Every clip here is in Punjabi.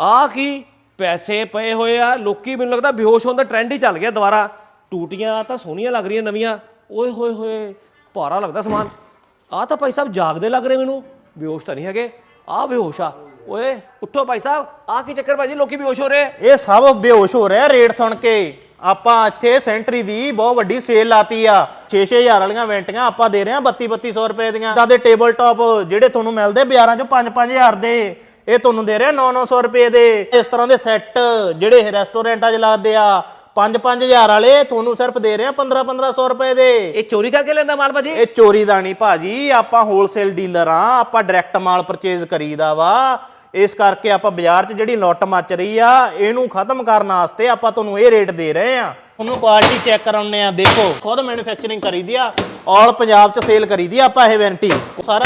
ਆ ਕੀ ਪੈਸੇ ਪਏ ਹੋਏ ਆ? ਲੋਕੀ ਮੈਨੂੰ ਲੱਗਦਾ ਬੇਹੋਸ਼ ਹੋਣ ਦਾ ਟ੍ਰੈਂਡ ਹੀ ਚੱਲ ਗਿਆ ਦੁਬਾਰਾ। ਟੂਟੀਆਂ ਤਾਂ ਸੋਹਣੀਆਂ ਲੱਗ ਰਹੀਆਂ ਨਵੀਆਂ। ਓਏ ਹੋਏ ਹੋਏ, ਭਾਰਾ ਲੱਗਦਾ ਸਮਾਨ। ਆ ਤਾਂ ਭਾਈ ਸਾਹਿਬ ਜਾਗਦੇ ਲੱਗ ਰਹੇ ਮੈਨੂੰ। ਬੇਹੋਸ਼ ਤਾਂ ਨਹੀਂ ਹੈਗੇ। ਆ ਬੇਹੋਸ਼ ਆ। ਓਏ, ਉੱਠੋ ਭਾਈ ਸਾਹਿਬ। ਆ ਕੀ ਚੱਕਰ ਭਾਜੀ ਲੋਕੀ ਬੇਹੋਸ਼ ਹੋ ਰਹੇ ਇਹ ਸਭ ਬੇਹੋਸ਼ ਹੋ ਰਿਹਾ ਰੇਟ ਸੁਣ ਕੇ। ਆਪਾਂ ਇੱਥੇ ਸੈਂਟਰੀ ਦੀ ਬਹੁਤ ਵੱਡੀ ਸੇਲ ਲਾਤੀ ਆ। 6-6000 ਵਾਲੀਆਂ ਵੈਂਟੀਆਂ ਆਪਾਂ ਦੇ ਰਹੇ ਆ 32-3200 ਰੁਪਏ ਦੀਆਂ। ਤਾਂ ਦੇ ਟੇਬਲ ਟਾਪ ਜਿਹੜੇ ਤੁਹਾਨੂੰ ਮਿਲਦੇ ਬਾਜ਼ਾਰਾਂ 'ਚ 5-5000 ਦੇ। ਇਹ ਤੁਹਾਨੂੰ ਦੇ ਰਹੇ 9-900 ਰੁਪਏ ਦੇ। ਇਸ ਤਰ੍ਹਾਂ ਦੇ ਸੈੱਟ ਜਿਹੜੇ ਰੈਸਟੋਰੈਂਟਾਂ 'ਚ ਲੱਗਦੇ ਆ 5-5000 ਵਾਲੇ ਤੁਹਾਨੂੰ ਸਿਰਫ ਦੇ ਰਹੇ ਆ 15-1500 ਰੁਪਏ ਦੇ। ਇਹ ਚੋਰੀ ਕਰਕੇ ਲੈਂਦਾ ਮਾਲ ਭਾਜੀ? ਇਹ ਚੋਰੀ ਦਾ ਨਹੀਂ ਭਾਜੀ ਆਪਾਂ ਹੋਲਸੇਲ ਡੀਲਰ ਆ ਆਪਾਂ ਡਾਇਰੈਕਟ ਮਾਲ ਪਰਚੇਜ਼ ਕਰੀਦਾ ਵਾ। ਇਸ ਕਰਕੇ ਆਪਾਂ ਬਾਜ਼ਾਰ 'ਚ ਜਿਹੜੀ ਲੁੱਟ ਮੱਚ ਰਹੀ ਆ ਇਹਨੂੰ ਖਤਮ ਕਰਨ ਵਾਸਤੇ ਆਪਾਂ ਤੁਹਾਨੂੰ ਇਹ ਰੇਟ ਦੇ ਰਹੇ ਆ। ਤੁਹਾਨੂੰ ਕੁਆਲਿਟੀ ਚੈੱਕ ਕਰਾਉਣੇ ਆ ਦੇਖੋ ਖੁਦ ਮੈਨੂਫੈਕਚਰਿੰਗ ਕਰੀਦੀ ਆ ਆਲ ਪੰਜਾਬ 'ਚ ਸੇਲ ਕਰੀਦੀ ਆ ਆਪਾਂ ਇਹ ਵੈਂਟੀ ਸਾਰਾ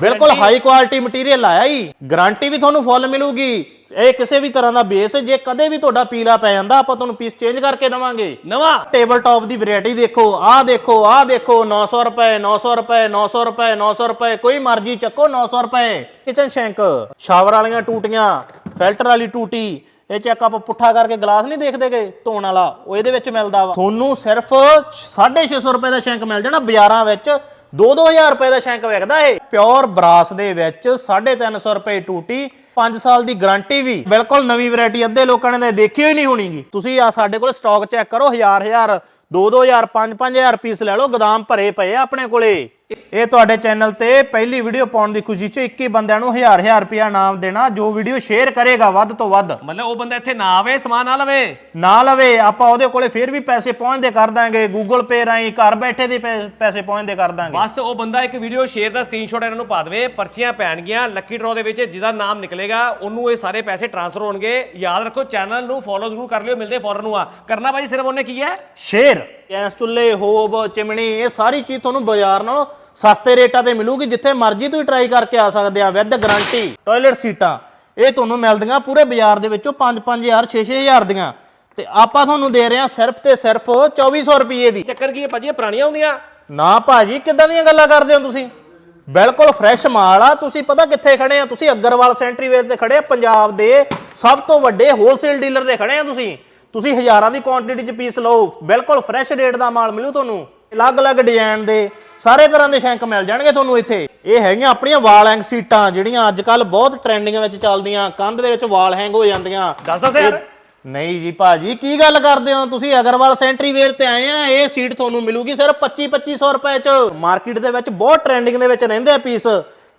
ਬਿਲਕੁਲ ਹਾਈ ਕੁਆਲਿਟੀ ਮਟੀਰੀਅਲ ਆਇਆ ਹੀ ਗਾਰੰਟੀ ਵੀ ਤੁਹਾਨੂੰ ਫੁੱਲ ਮਿਲੂਗੀ। ਇਹ ਕਿਸੇ ਵੀ ਤਰ੍ਹਾਂ ਦਾ ਬੇਸ ਜੇ ਕਦੇ ਵੀ ਤੁਹਾਡਾ ਪੀਲਾ ਪੈ ਜਾਂਦਾ ਆਪਾਂ ਤੁਹਾਨੂੰ ਪੀਸ ਚੇਂਜ ਕਰਕੇ ਦੇਵਾਂਗੇ। ਨਵਾਂ। ਟੇਬਲ ਟਾਪ ਦੀ ਵੈਰਾਈਟੀ ਦੇਖੋ ਆਹ ਦੇਖੋ ਆਹ ਦੇਖੋ 900 ਰੁਪਏ 900 ਰੁਪਏ 900 ਰੁਪਏ 900 ਰੁਪਏ ਕੋਈ ਮਰਜ਼ੀ ਚੱਕੋ 900 ਰੁਪਏ। ਕਿਚਨ ਸ਼ੈਂਕ ਸ਼ਾਵਰ ਵਾਲੀਆਂ ਟੂਟੀਆਂ ਫਿਲਟਰ ਵਾਲੀ ਟੂਟੀ ਇਹ ਚੈੱਕ ਆਪਾਂ ਪੁੱਠਾ ਕਰਕੇ ਗਲਾਸ ਨਹੀਂ ਦੇਖਦੇਗੇ ਧੋਣ ਵਾਲਾ ਉਹ ਇਹਦੇ ਵਿੱਚ ਮਿਲਦਾ ਵਾ। ਤੁਹਾਨੂੰ ਸਿਰਫ 650 ਰੁਪਏ ਦਾ ਸ਼ੈਂਕ ਮਿਲ ਜਾਣਾ ਬਾਜ਼ਾਰਾਂ ਵਿੱਚ। 2-2000 ਰੁਪਏ ਦਾ ਸ਼ੈਂਕ ਵਿਕਦਾ ਏ ਪਿਓਰ ਬਰਾਸ ਦੇ ਵਿੱਚ 350 ਰੁਪਏ ਟੂਟੀ 5 ਸਾਲ ਦੀ ਗਾਰੰਟੀ ਵੀ। ਬਿਲਕੁਲ ਨਵੀਂ ਵੈਰਾਈਟੀ, ਅੱਧੇ ਲੋਕਾਂ ਨੇ ਤਾਂ ਦੇਖੀ ਹੋਈ ਨਹੀਂ ਹੋਣੀਗੀ ਤੁਸੀਂ ਆ ਸਾਡੇ ਕੋਲ ਸਟਾਕ ਚੈੱਕ ਕਰੋ ਹਜ਼ਾਰ ਹਜ਼ਾਰ 2-2000 5-5000 ਪੀਸ ਲੈ ਲਓ, ਗਦਾਮ ਭਰੇ ਪਏ ਆ ਆਪਣੇ ਕੋਲੇ। ਇਹ ਤੁਹਾਡੇ ਚੈਨਲ ਤੇ ਪਹਿਲੀ ਵੀਡੀਓ ਪਾਉਣ ਦੀ ਖੁਸ਼ੀ 'ਚ 21 ਬੰਦਿਆਂ ਨੂੰ ਹਜ਼ਾਰ ਹਜ਼ਾਰ ਰੁਪਇਆ ਇਨਾਮ ਦੇਣਾ। ਜੋ ਵੀਡੀਓ ਸ਼ੇਅਰ ਕਰੇਗਾ ਵੱਧ ਤੋਂ ਵੱਧ। ਮਤਲਬ ਉਹ ਬੰਦਾ ਇੱਥੇ ਨਾ ਆਵੇ ਸਮਾਨ ਨਾ ਲਵੇ। ਨਾ ਲਵੇ ਆਪਾਂ ਉਹਦੇ ਕੋਲੇ ਫਿਰ ਵੀ ਪੈਸੇ ਪਹੁੰਚਦੇ ਕਰ ਦਾਂਗੇ। ਗੂਗਲ ਪੇ ਰਾਹੀਂ ਘਰ ਬੈਠੇ ਦੇ ਪੈ- ਪੈਸੇ ਪਹੁੰਚਦੇ ਕਰ ਦਾਂਗੇ। ਬਸ ਉਹ ਬੰਦਾ ਇੱਕ ਵੀਡੀਓ ਸ਼ੇਅਰ ਦਾ ਸਕਰੀਨਸ਼ਾਟ ਇਹਨਾਂ ਨੂੰ ਪਾ ਦੇਵੇ। ਪਰਚੀਆਂ ਪੈਣਗੀਆਂ ਲੱਕੀ ਡਰਾਅ ਦੇ ਵਿੱਚ ਜਿਹਦਾ ਨਾਮ ਨਿਕਲੇਗਾ ਉਹਨੂੰ ਇਹ ਸਾਰੇ ਪੈਸੇ ਟ੍ਰਾਂਸਫਰ ਹੋਣਗੇ। ਯਾਦ ਰੱਖੋ ਚੈਨਲ ਨੂੰ ਫੋਲੋ ਜ਼ਰੂਰ ਕਰ ਲਿਓ ਮਿਲਦੇ ਫੌਰਨ ਨੂੰ ਆ। ਕਰਨਾ ਭਾਜੀ ਸਿਰਫ ਉਹਨੇ ਕੀ ਹੈ? ਸ਼ੇਰ ਗੈਸ ਚੁੱਲ੍ਹੇ ਹੋਬ ਚਿਮਣੀ ਇਹ ਸਾਰੀ ਚੀਜ਼ ਤੁਹਾਨੂੰ ਬਾਜ਼ਾਰ ਨਾਲੋਂ ਸਸਤੇ ਰੇਟਾਂ ਤੇ ਮਿਲੂਗੀ ਜਿੱਥੇ ਮਰਜ਼ੀ ਤੁਸੀਂ ਟਰਾਈ ਕਰਕੇ ਆ ਸਕਦੇ ਆ ਵਿਦ ਗਾਰੰਟੀ ਟਾਇਲਟ ਸੀਟਾਂ ਇਹ ਤੁਹਾਨੂੰ ਮਿਲਦੀਆਂ ਪੂਰੇ ਬਾਜ਼ਾਰ ਦੇ ਵਿੱਚੋਂ 5-5000 6-6000 ਦੀਆਂ। ਤੇ ਆਪਾਂ ਤੁਹਾਨੂੰ ਦੇ ਰਹੇ ਹਾਂ ਸਿਰਫ ਤੇ ਸਿਰਫ 2400 ਰੁਪਏ ਦੀ। ਚੱਕਰ ਕੀ ਹੈ ਭਾਜੀ ਇਹ ਪੁਰਾਣੀਆਂ ਹੁੰਦੀਆਂ? ਨਾ ਭਾਜੀ ਕਿੱਦਾਂ ਦੀਆਂ ਗੱਲਾਂ ਕਰਦੇ ਹੋ ਤੁਸੀਂ? ਬਿਲਕੁਲ ਫਰੈਸ਼ ਮਾਲ ਆ ਤੁਸੀਂ ਪਤਾ ਕਿੱਥੇ ਖੜੇ ਆ ਤੁਸੀਂ ਅਗਰਵਾਲ ਸੈਂਟਰੀ ਵੇਅਰ ਤੇ ਖੜੇ ਆ ਪੰਜਾਬ ਦੇ ਸਭ ਤੋਂ ਵੱਡੇ ਹੋਲਸੇਲ ਡੀਲਰ ਦੇ ਖੜੇ ਆ ਤੁਸੀਂ। ਤੁਸੀਂ ਹਜ਼ਾਰਾਂ ਦੀ ਕੁਆਂਟੀਟੀ 'ਚ ਪੀਸ ਲਓ ਬਿਲਕੁਲ ਫਰੈਸ਼ ਰੇਟ ਦਾ ਮਾਲ ਮਿਲੂ ਤੁਹਾਨੂੰ। ਅਲੱਗ-ਅਲੱਗ ਡਿਜ਼ਾਈਨ ਦੇ ਸਾਰੇ ਤਰ੍ਹਾਂ ਦੇ ਸ਼ੈਂਕ ਮਿਲ ਜਾਣਗੇ ਤੁਹਾਨੂੰ ਇੱਥੇ। ਇਹ ਹੈਗੀਆਂ ਆਪਣੀਆਂ ਵਾਲ ਹੈਂਗ ਸੀਟਾਂ ਜਿਹੜੀਆਂ ਅੱਜ ਕੱਲ ਬਹੁਤ ਟ੍ਰੈਂਡਿੰਗ ਵਿੱਚ ਚੱਲਦੀਆਂ ਕੰਧ ਦੇ ਵਿੱਚ ਵਾਲ ਹੈਂਗ ਹੋ ਜਾਂਦੀਆਂ। ਦੱਸ ਦੱਸ ਯਾਰ ਨਹੀਂ ਜੀ ਭਾਜੀ ਕੀ ਗੱਲ ਕਰਦੇ ਹੋ ਤੁਸੀਂ? ਅਗਰਵਾਲ ਸੈਂਟਰੀ ਵੇਅਰ ਤੇ ਆਏ ਆ ਇਹ ਸੀਟ ਤੁਹਾਨੂੰ ਮਿਲੂਗੀ ਸਿਰਫ 25 2500 ਰੁਪਏ ਚ। ਮਾਰਕੀਟ ਦੇ ਵਿੱਚ ਬਹੁਤ ਟ੍ਰੈਂਡਿੰਗ ਦੇ ਵਿੱਚ ਰਹਿੰਦੇ ਆ ਪੀਸ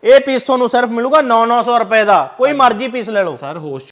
ਇਹ ਪੀਸ ਤੁਹਾਨੂੰ ਸਿਰਫ ਮਿਲੂਗਾ 9 900 ਰੁਪਏ ਦਾ। ਕੋਈ ਮਰਜ਼ੀ ਪੀਸ ਲੈ ਲਓ। ਸਰ ਹੋਸ਼